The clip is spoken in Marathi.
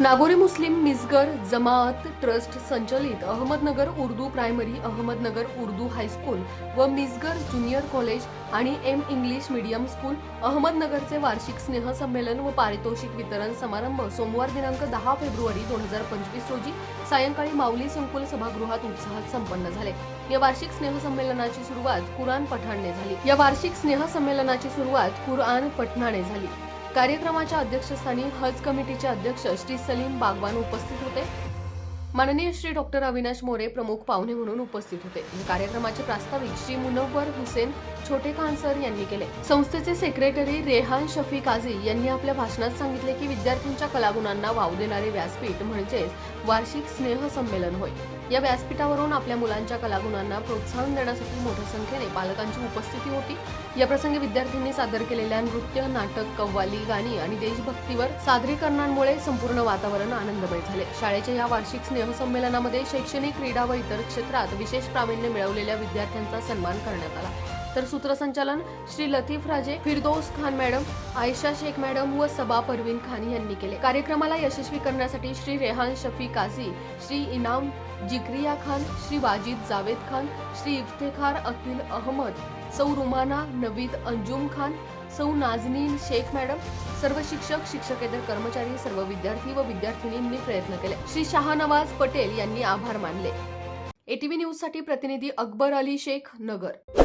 Nagori Muslim Misgar Jamat trust संचलित Ahmednagar Urdu primary Ahmednagar Urdu high school व मिसगर ज्युनियर कॉलेज आणि एम इंग्लिश मीडियम स्कूल अहमदनगरचे वार्षिक स्नेहसंमेलन व पारितोषिक वितरण समारंभ सोमवार दिनांक दहा फेब्रुवारी दोन हजार पंचवीस रोजी सायंकाळी माऊली संकुल सभागृहात उत्साहात संपन्न झाले. या वार्षिक स्नेहसंमेलनाची सुरुवात कुराण पठाणने झाली. या वार्षिक स्नेहसंमेलनाची सुरुवात कुरआन पठणाने झाली. कार्यक्रमाच्या अध्यक्षस्थानी हज कमिटीचे अध्यक्ष श्री सलीम बागवान उपस्थित होते. माननीय श्री डॉक्टर अविनाश मोरे प्रमुख पाहुणे म्हणून उपस्थित होते. या कार्यक्रमाचे प्रास्ताविक श्री मुनव्वर हुसेन छोटे खानसर यांनी केले. संस्थेचे सेक्रेटरी रेहान शफी काझी यांनी आपल्या भाषणात सांगितले की विद्यार्थ्यांच्या कलागुणांना वाव देणारे व्यासपीठ म्हणजेच वार्षिक स्नेह संमेलन होय. या व्यासपीठावरून आपल्या मुलांच्या कलागुणांना प्रोत्साहन देण्यासाठी मोठ्या संख्येने पालकांची उपस्थिती होती. या प्रसंगी विद्यार्थ्यांनी सादर केलेल्या नृत्य नाटक कव्वाली गाणी आणि देशभक्तीवर सादरीकरणांमुळे संपूर्ण वातावरण आनंदमय झाले. शाळेच्या या वार्षिक स्नेहसंमेलनामध्ये शैक्षणिक क्रीडा व इतर क्षेत्रात विशेष प्रावीण्य मिळवलेल्या विद्यार्थ्यांचा सन्मान करण्यात आला. तर सूत्रसंचालन श्री लतीफ राजे फिरदौस खान मॅडम आयशा शेख मॅडम व सबा परवीन खान यांनी केले. कार्यक्रमाला यशस्वी करण्यासाठी श्री रेहान शफी काझी श्री इनाम जिक्रिया खान श्री वाजिद जावेद खान श्री इफ्तेखार अकिल अहमद सौ रुमाना नवीद अंजुम खान सौ नाझनीन शेख मॅडम सर्व शिक्षक शिक्षकेतर कर्मचारी सर्व विद्यार्थी व विद्यार्थिनींनी प्रयत्न केले. श्री शहानवाज पटेल यांनी आभार मानले. एटीव्ही न्यूजसाठी प्रतिनिधी अकबर अली शेख नगर.